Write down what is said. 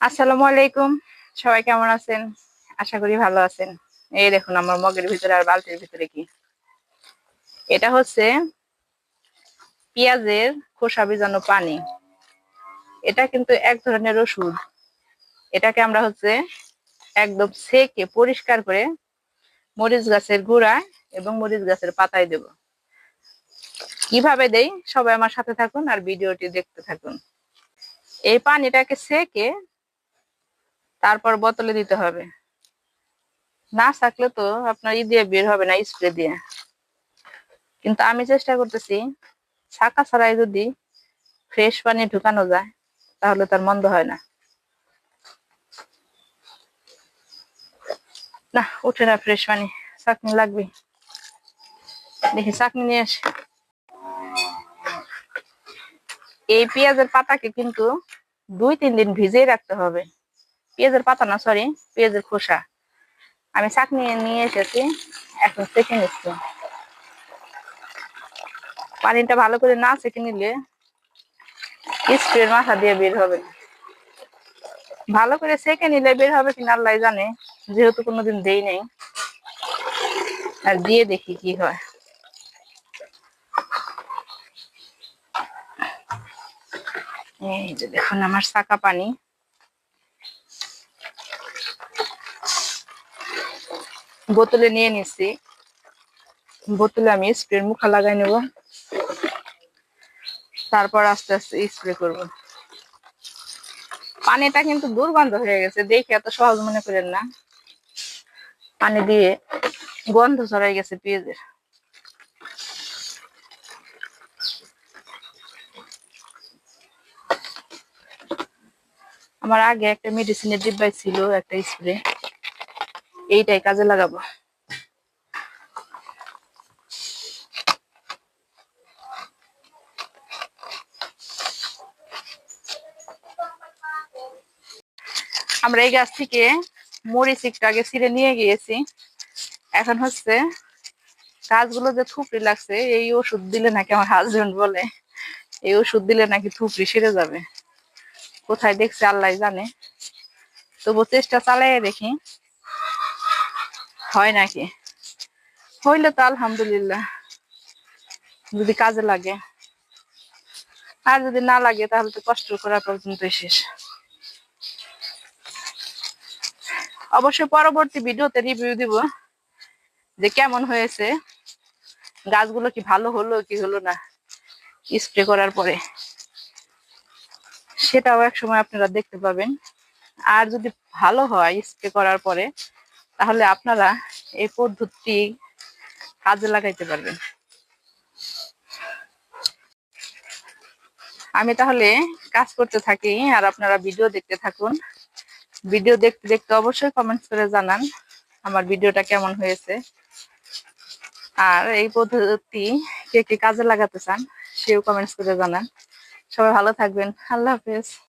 আসসালামু আলাইকুম। সবাই কেমন আছেন? আশা করি ভালো আছেন। এই দেখুন, আমার মগের ভিতরে আর বালতির ভিতরে কি? এটা হচ্ছে পেঁয়াজের খোসা ভিজানো পানি। এটা কিন্তু এক ধরনের ওষুধ। এটাকে আমরা হচ্ছে একদম সেকে পরিষ্কার করে মরিচ গাছের গুঁড়া এবং মরিচ গাছের পাতায় দেব। কীভাবে দেই? সবাই আমার সাথে থাকুন আর ভিডিওটি দেখতে থাকুন। এই পানিটাকে সেকে তারপর বোতলে দিতে হবে। না থাকলে তো আপনার ই দিয়ে বের হবে না স্প্রে দিয়ে। কিন্তু আমি চেষ্টা করতেছি, ছাকা ছাড়াই যদি ফ্রেশ পানি ঢুকানো যায়, তাহলে তার মন্দ হয় না। না উঠে না ফ্রেশ পানি, চাকনি লাগবে দেখি চাকনি নিয়ে আসি। এই পেঁয়াজের পাতাকে কিন্তু দুই তিন দিন ভিজিয়ে রাখতে হবে। পেঁয়াজের পাতা না সরি পেঁয়াজের খোসা। আমি শাক নিয়ে এসেছি, এখন সেঁকে নিচ্ছি। পানিটা ভালো করে না সেঁকে নিলে স্প্রের মাথা দিয়ে বের হবে। না ভালো করে সেঁকে নিলে বের হবে কিনা আল্লাহ জানে, যেহেতু কোনোদিন দেই নেই। আর দিয়ে দেখি কি হয়। এই যে দেখুন আমার সাকা পানি। বোতলে নিয়ে নিছি। বোতলে আমি স্প্রের মুখা লাগাই নেব। তারপর আস্তে আস্তে স্প্রে করব। পানিটা কিন্তু দুর্গন্ধ হয়ে গেছে, দেখে এত সহজ মনে করেন না। পানি দিয়ে গন্ধ ছড়াই গেছে পেঁয়াজের। আমার আগে একটা মেডিসিনের ডিব্বাই ছিল একটা স্প্রে এইটাই কাজে লাগাবো। আমরা এই গাছ থেকে মরিচ একটু আগে ছিঁড়ে নিয়ে গিয়েছি। এখন হচ্ছে গাছগুলো যে থুপড়ি লাগছে, এই ওষুধ দিলে নাকি আমার হাজবেন্ড বলে, এই ওষুধ দিলে নাকি থুপড়ি সেরে যাবে। কোথায় দেখছে আল্লাহ জানে। তবু চেষ্টা চালাই দেখি। হয় নাকি? হইলে তো আলহামদুলিল্লাহ, যদি কাজে লাগে। আর যদি না লাগে, তাহলে তো কষ্ট করা পর্যন্ত শেষ। অবশ্যই পরবর্তী ভিডিওতে রিভিউ দিব যে কেমন হয়েছে, গাছগুলো কি ভালো হলো, কি হলো না স্প্রে করার পরে। সেটাও এক সময় আপনারা দেখতে পাবেন। আর যদি ভালো হয় স্প্রে করার পরে তাহলে আপনারা এই পদ্ধতি কাজে লাগাইতে পারবেন। আমি তাহলে কাজ করতে থাকি আর আপনারা ভিডিও দেখতে থাকুন। ভিডিও দেখতে দেখতে অবশ্যই কমেন্টস করে জানান আমার ভিডিওটা কেমন হয়েছে। আর এই পদ্ধতি কে কে কাজে লাগাতে চান সেও কমেন্টস করে জানান। সবাই ভালো থাকবেন। আল্লাহ হাফেজ।